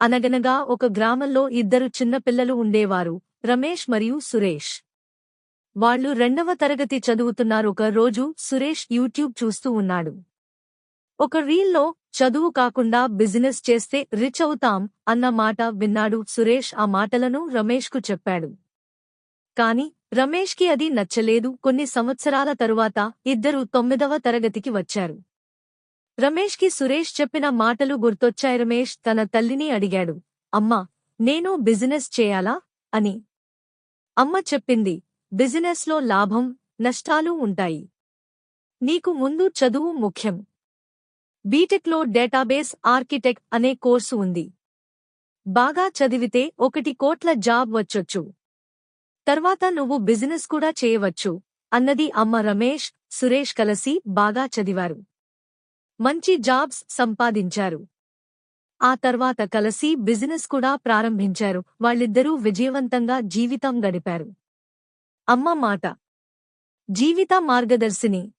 అనగనగా ఒక గ్రామంలో ఇద్దరు చిన్నపిల్లలు ఉండేవారు రమేష్ మరియు సురేష్. వాళ్ళు రెండవ తరగతి చదువుతున్నారు. ఒక రోజు సురేష్ యూట్యూబ్ చూస్తూ ఉన్నాడు. ఒక రీల్లో చదువు కాకుండా బిజినెస్ చేస్తే రిచ్ అవుతాం అన్న మాట విన్నాడు సురేష్. ఆ మాటలను రమేష్కు చెప్పాడు. కాని రమేష్కి అది నచ్చలేదు. కొన్ని సంవత్సరాల తరువాత ఇద్దరు తొమ్మిదవ తరగతికి వచ్చారు. రమేష్కి సురేష్ చెప్పిన మాటలు గుర్తొచ్చాయి. రమేష్ తన తల్లిని అడిగాడు. అమ్మా నేను బిజినెస్ చేయాలా? అని. అమ్మ చెప్పింది. బిజినెస్లో లాభం నష్టాలు ఉంటాయి. నీకు ముందు చదువు ముఖ్యం. బీటెక్లో డేటాబేస్ ఆర్కిటెక్ట్ అనే కోర్సు ఉంది. బాగా చదివితే ఒకటి కోట్ల జాబ్ వచ్చొచ్చు. తర్వాత నువ్వు బిజినెస్ కూడా చేయవచ్చు అన్నది అమ్మ రమేష్ సురేష్ కలసి బాగా చదివారు. మంచి జాబ్స్ సంపాదించారు. ఆ తర్వాత కలిసి బిజినెస్ కూడా ప్రారంభించారు. వాళ్ళిద్దరూ విజయవంతంగా జీవితం గడిపారు. అమ్మ మాట. జీవిత మార్గదర్శిని.